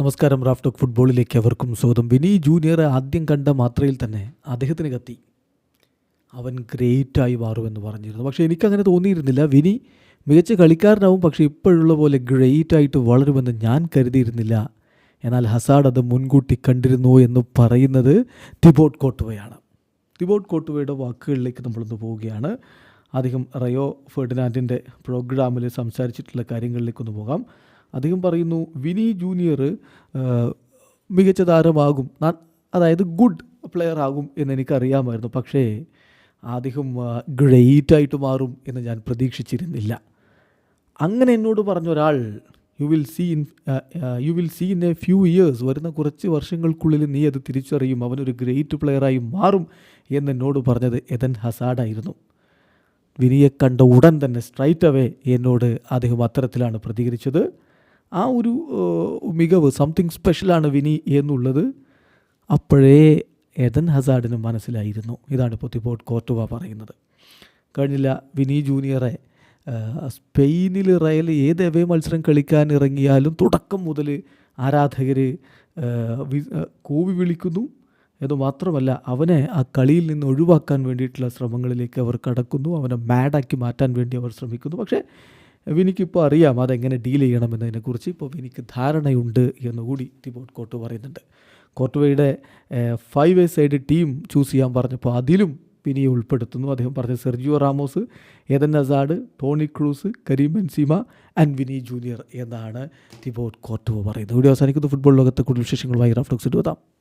നമസ്കാരം റാഫ്റ്റോക് ഫുട്ബോളിലേക്ക് അവർക്കും സ്വാഗതം. വിനി ജൂനിയർ ആദ്യം കണ്ട മാത്രയിൽ തന്നെ അദ്ദേഹത്തിന് കത്തി. അവൻ ഗ്രേറ്റായി മാറുമെന്ന് പറഞ്ഞിരുന്നു. പക്ഷേ എനിക്കങ്ങനെ തോന്നിയിരുന്നില്ല. വിനി മികച്ച കളിക്കാരനാവും പക്ഷേ ഇപ്പോഴുള്ള പോലെ ഗ്രേറ്റായിട്ട് വളരുമെന്ന് ഞാൻ കരുതിയിരുന്നില്ല. എന്നാൽ ഹസാഡ് അത് മുൻകൂട്ടി കണ്ടിരുന്നു എന്ന് പറയുന്നത് തിബോട്ട് കോട്ടുവയാണ്. തിബോട്ട് കോട്ടുവയുടെ വാക്കുകളിലേക്ക് നമ്മളൊന്ന് പോവുകയാണ്. അധികം റയോ ഫെർഡിനാൻഡിന്റെ പ്രോഗ്രാമിൽ സംസാരിച്ചിട്ടുള്ള കാര്യങ്ങളിലേക്കൊന്ന് പോകാം. അദ്ദേഹം പറയുന്നു വിനി ജൂനിയർ മികച്ച താരമാകും. അതായത് ഗുഡ് പ്ലെയർ ആകും എന്ന് എനിക്കറിയാമായിരുന്നു. പക്ഷേ അദ്ദേഹം ഗ്രേറ്റ് ആയിട്ട് മാറും എന്ന് ഞാൻ പ്രതീക്ഷിച്ചിരുന്നില്ല. അങ്ങനെ എന്നോട് പറഞ്ഞ ഒരാൾ you will see in you will see in a few years വരുന്ന കുറച്ച് വർഷങ്ങൾക്കുള്ളിൽ നീ അത് തിരിച്ചറിയും. അവനൊരു ഗ്രേറ്റ് പ്ലെയറായി മാറും. എന്ന് എന്നോട് പറഞ്ഞത് എതൻ ഹസാഡായിരുന്നു വിനിയെ കണ്ട ഉടൻ തന്നെ സ്ട്രൈറ്റ് അവേ എന്നോട് അദ്ദേഹം അത്തരത്തിലാണ് പ്രതികരിച്ചത്. ആ ഒരു മികവ് സംതിങ് സ്പെഷ്യലാണ് വിനി എന്നുള്ളത് അപ്പോഴേ എദൻ ഹസാഡിന് മനസ്സിലായിരുന്നു. ഇതാണ് ഇപ്പോൾ തിബോട്ട് കോർട്ടുവ പറയുന്നത്. കഴിഞ്ഞില്ല വിനി ജൂനിയറെ സ്പെയിനിൽ റയൽ ഏത് എവേ മത്സരം കളിക്കാൻ ഇറങ്ങിയാലും തുടക്കം മുതൽ ആരാധകർ കൂവി വിളിക്കുന്നു. എന്ന് മാത്രമല്ല അവനെ ആ കളിയിൽ നിന്ന് ഒഴിവാക്കാൻ വേണ്ടിയിട്ടുള്ള ശ്രമങ്ങളിലേക്ക് അവർ കടക്കുന്നു. അവനെ മാഡാക്കി മാറ്റാൻ വേണ്ടി അവർ ശ്രമിക്കുന്നു. പക്ഷേ വിനിക്കിപ്പോൾ അറിയാം അതെങ്ങനെ ഡീൽ ചെയ്യണമെന്നതിനെക്കുറിച്ച്. ഇപ്പോൾ വിനിക്ക് ധാരണയുണ്ട് എന്നുകൂടി തിബോട്ട് കോട്ട് പറയുന്നുണ്ട്. കോർട്ടുവയുടെ five a side team choose ചെയ്യാൻ പറഞ്ഞപ്പോൾ അതിലും വിനിയെ ഉൾപ്പെടുത്തുന്നു. അദ്ദേഹം പറഞ്ഞ Sergio Ramos Eden Hazard Toni Kroos Karim Benzema and Vini Junior എന്നാണ് തിബോട്ട് കോർട്ടുവ പറയുന്നത്. ഇവിടെ അവസാനിക്കുന്ന. ഫുട്ബോൾ ലോകത്തെ കൂടുതൽ വിശേഷങ്ങളുമായി റഫ്ലക്സ് എത്താം